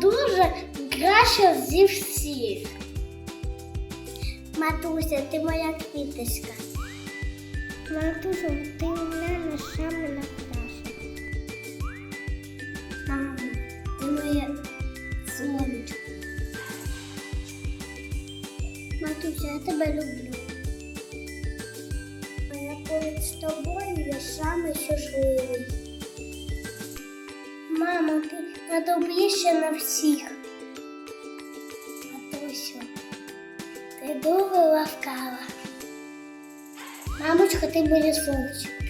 дуже краща зі всіх. Матуся, ти моя квіточка. Матуся, ти в мене саме найкраща. Мама, ти моє сонечко. Матуся, я тебе люблю. А я поряд з тобою я саме щасливий. Мамо, ти найдобріша на всіх. Матусю, ти дуже ласкава. Мамочка, ти моє сонечко.